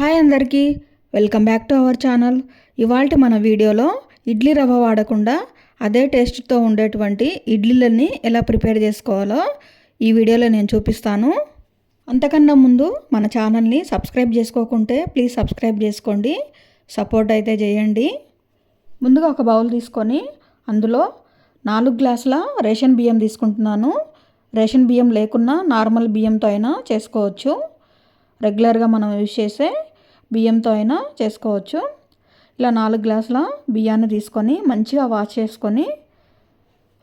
Hi అందరికీ welcome back to our channel. ఇవాళ మన వీడియోలో ఇడ్లీ రవ్వ వాడకుండా అదే టేస్ట్తో ఉండేటువంటి ఇడ్లీలని ఎలా ప్రిపేర్ చేసుకోవాలో ఈ వీడియోలో నేను చూపిస్తాను. అంతకన్నా ముందు మన ఛానల్ని సబ్స్క్రైబ్ చేసుకోకుంటే ప్లీజ్ సబ్స్క్రైబ్ చేసుకోండి సపోర్ట్ అయితే చేయండి. ముందుగా ఒక బౌల్ తీసుకొని అందులో నాలుగు గ్లాసుల రేషన్ బియ్యం తీసుకుంటున్నాను. రేషన్ బియ్యం లేకున్నా నార్మల్ బియ్యంతో అయినా చేసుకోవచ్చు. రెగ్యులర్గా మనం యూజ్ చేసే బియ్యంతో అయినా చేసుకోవచ్చు. ఇలా నాలుగు గ్లాసుల బియ్యాన్ని తీసుకొని మంచిగా వాష్ చేసుకొని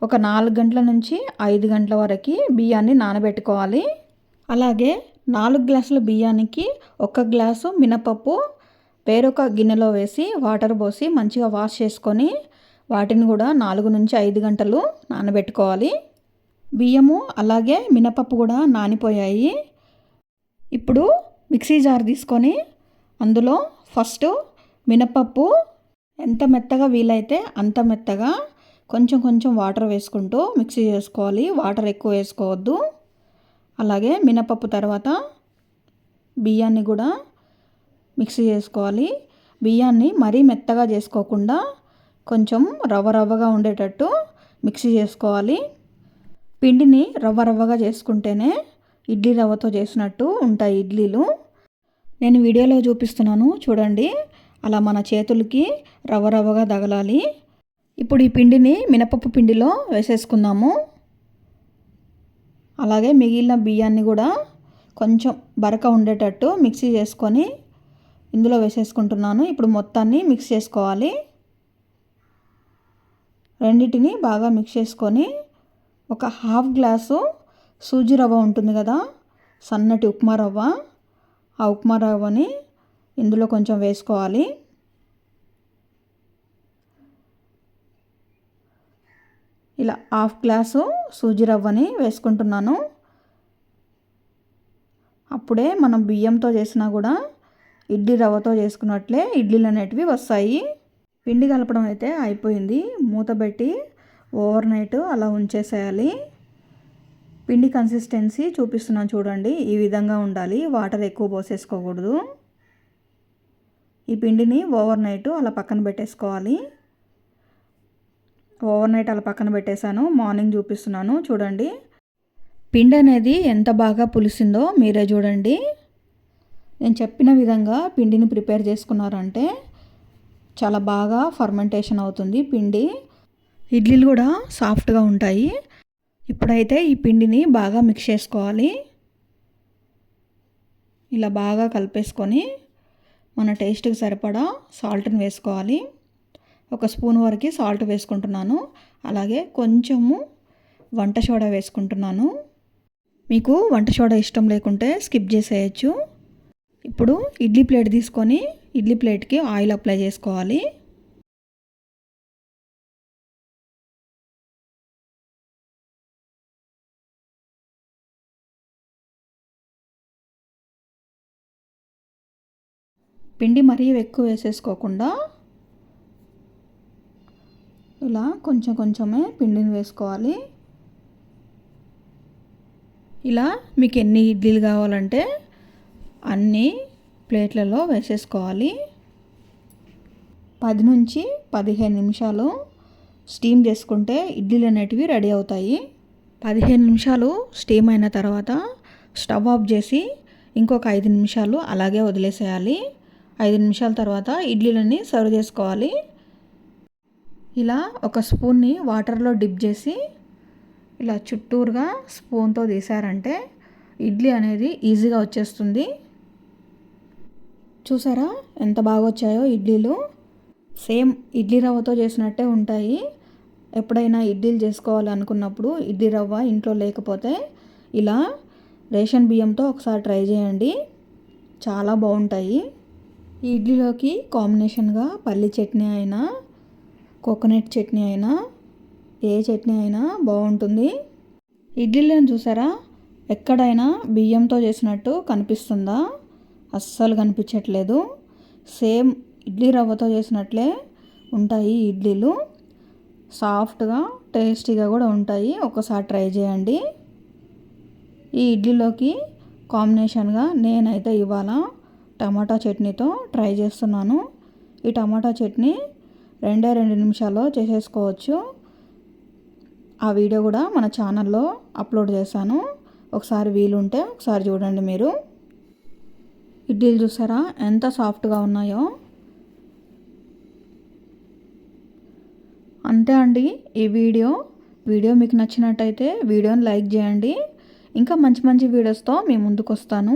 ఒక నాలుగు గంటల నుంచి ఐదు గంటల వరకు బియ్యాన్ని నానబెట్టుకోవాలి. అలాగే నాలుగు గ్లాసుల బియ్యానికి ఒక గ్లాసు మినపప్పు వేరొక గిన్నెలో వేసి వాటర్ పోసి మంచిగా వాష్ చేసుకొని వాటిని కూడా నాలుగు నుంచి ఐదు గంటలు నానబెట్టుకోవాలి. బియ్యము అలాగే మినపప్పు కూడా నానిపోయాయి. ఇప్పుడు మిక్సీ జార్ తీసుకొని అందులో ఫస్ట్ మినపప్పు ఎంత మెత్తగా వీలైతే అంత మెత్తగా కొంచెం కొంచెం వాటర్ వేసుకుంటూ మిక్సీ చేసుకోవాలి. వాటర్ ఎక్కువ వేసుకోవద్దు. అలాగే మినపప్పు తర్వాత బియ్యాన్ని కూడా మిక్సీ చేసుకోవాలి. బియ్యాన్ని మరీ మెత్తగా చేసుకోకుండా కొంచెం రవ్వ రవ్వగా ఉండేటట్టు మిక్సీ చేసుకోవాలి. పిండిని రవ్వ రవ్వగా చేసుకుంటేనే ఇడ్లీ రవ్వతో చేసినట్టు ఉంటాయి ఇడ్లీలు. నేను వీడియోలో చూపిస్తున్నాను చూడండి. అలా మన చేతులకి రవ్వ రవ్వగా తగలాలి. ఇప్పుడు ఈ పిండిని మినపప్పు పిండిలో వేసేసుకుందాము. అలాగే మిగిలిన బియ్యాన్ని కూడా కొంచెం బరక ఉండేటట్టు మిక్సీ చేసుకొని ఇందులో వేసేసుకుంటున్నాను. ఇప్పుడు మొత్తాన్ని మిక్స్ చేసుకోవాలి. రెండింటిని బాగా మిక్స్ చేసుకొని ఒక హాఫ్ గ్లాసు సూజీ రవ్వ ఉంటుంది కదా సన్నటి ఉప్మా రవ్వ. ఆ ఉప్మా రవ్వని ఇందులో కొంచెం వేసుకోవాలి. ఇలా హాఫ్ గ్లాసు సూజీ రవ్వని వేసుకుంటున్నాను. అప్పుడే మనం బియ్యంతో చేసినా కూడా ఇడ్లీ రవ్వతో చేసుకున్నట్లే ఇడ్లీలు అనేటివి వస్తాయి. పిండి కలపడం అయితే అయిపోయింది. మూత పెట్టి ఓవర్ నైట్ అలా ఉంచేసేయాలి. పిండి కన్సిస్టెన్సీ చూపిస్తున్నాను చూడండి. ఈ విధంగా ఉండాలి. వాటర్ ఎక్కువ పోసేసుకోకూడదు. ఈ పిండిని ఓవర్ నైట్ అలా పక్కన పెట్టేసుకోవాలి. ఓవర్ నైట్ అలా పక్కన పెట్టేశాను. మార్నింగ్ చూపిస్తున్నాను. చూడండి. పిండి అనేది ఎంత బాగా పులిసిందో మీరే చూడండి. నేను చెప్పిన విధంగా పిండిని ప్రిపేర్ చేసుకున్నారంటే చాలా బాగా ఫర్మెంటేషన్ అవుతుంది పిండి. ఇడ్లీలు కూడా సాఫ్ట్గా ఉంటాయి. ఇప్పుడైతే ఈ పిండిని బాగా మిక్స్ చేసుకోవాలి. ఇలా బాగా కలిపేసుకొని మన టేస్ట్కి సరిపడా సాల్ట్ని వేసుకోవాలి. ఒక స్పూన్ వరకు సాల్ట్ వేసుకుంటున్నాను. అలాగే కొంచెము వంట సోడా వేసుకుంటున్నాను. మీకు వంట సోడా ఇష్టం లేకుంటే స్కిప్ చేసేయచ్చు. ఇప్పుడు ఇడ్లీ ప్లేట్ తీసుకొని ఇడ్లీ ప్లేట్కి ఆయిల్ అప్లై చేసుకోవాలి. పిండి మరీ ఎక్కువ వేసేసుకోకుండా ఇలా కొంచెం కొంచెమే పిండిని వేసుకోవాలి. ఇలా మీకు ఎన్ని ఇడ్లీలు కావాలంటే అన్ని ప్లేట్లలో వేసేసుకోవాలి. పది నుంచి పదిహేను నిమిషాలు స్టీమ్ చేసుకుంటే ఇడ్లీలు అనేటివి రెడీ అవుతాయి. పదిహేను నిమిషాలు స్టీమ్ అయిన తర్వాత స్టవ్ ఆఫ్ చేసి ఇంకొక ఐదు నిమిషాలు అలాగే వదిలేసేయాలి. ఐదు నిమిషాల తర్వాత ఇడ్లీలన్నీ సర్వ్ చేసుకోవాలి. ఇలా ఒక స్పూన్ని వాటర్లో డిప్ చేసి ఇలా చుట్టూరుగా స్పూన్తో తీసారంటే ఇడ్లీ అనేది ఈజీగా వచ్చేస్తుంది. చూసారా ఎంత బాగా వచ్చాయో ఇడ్లీలు? సేమ్ ఇడ్లీ రవ్వతో చేసినట్టే ఉంటాయి. ఎప్పుడైనా ఇడ్లీలు చేసుకోవాలనుకున్నప్పుడు ఇడ్లీ రవ్వ ఇంట్లో లేకపోతే ఇలా రేషన్ బియ్యంతో ఒకసారి ట్రై చేయండి. చాలా బాగుంటాయి. ఈ ఇడ్లీలోకి కాంబినేషన్గా పల్లి చట్నీ అయినా కోకోనట్ చట్నీ అయినా ఏ చట్నీ అయినా బాగుంటుంది. ఇడ్లీలను చూసారా? ఎక్కడైనా బియ్యంతో చేసినట్టు కనిపిస్తుందా? అస్సలు కనిపించట్లేదు. సేమ్ ఇడ్లీ రవ్వతో చేసినట్లే ఉంటాయి ఇడ్లీలు. సాఫ్ట్గా టేస్టీగా కూడా ఉంటాయి. ఒకసారి ట్రై చేయండి. ఈ ఇడ్లీలోకి కాంబినేషన్గా నేనైతే ఇవాళ టమాటా చట్నీతో ట్రై చేస్తున్నాను. ఈ టమాటా చట్నీ రెండే రెండు నిమిషాల్లో చేసేసుకోవచ్చు. ఆ వీడియో కూడా మన ఛానల్లో అప్లోడ్ చేశాను. ఒకసారి వీలుంటే ఒకసారి చూడండి మీరు. ఇడ్లీలు చూసారా? ఎంత సాఫ్ట్గా ఉన్నాయో. అంతే అండి ఈ వీడియో. వీడియో మీకు నచ్చినట్టయితే వీడియోని లైక్ చేయండి. ఇంకా మంచి మంచి వీడియోస్తో మీ ముందుకు వస్తాను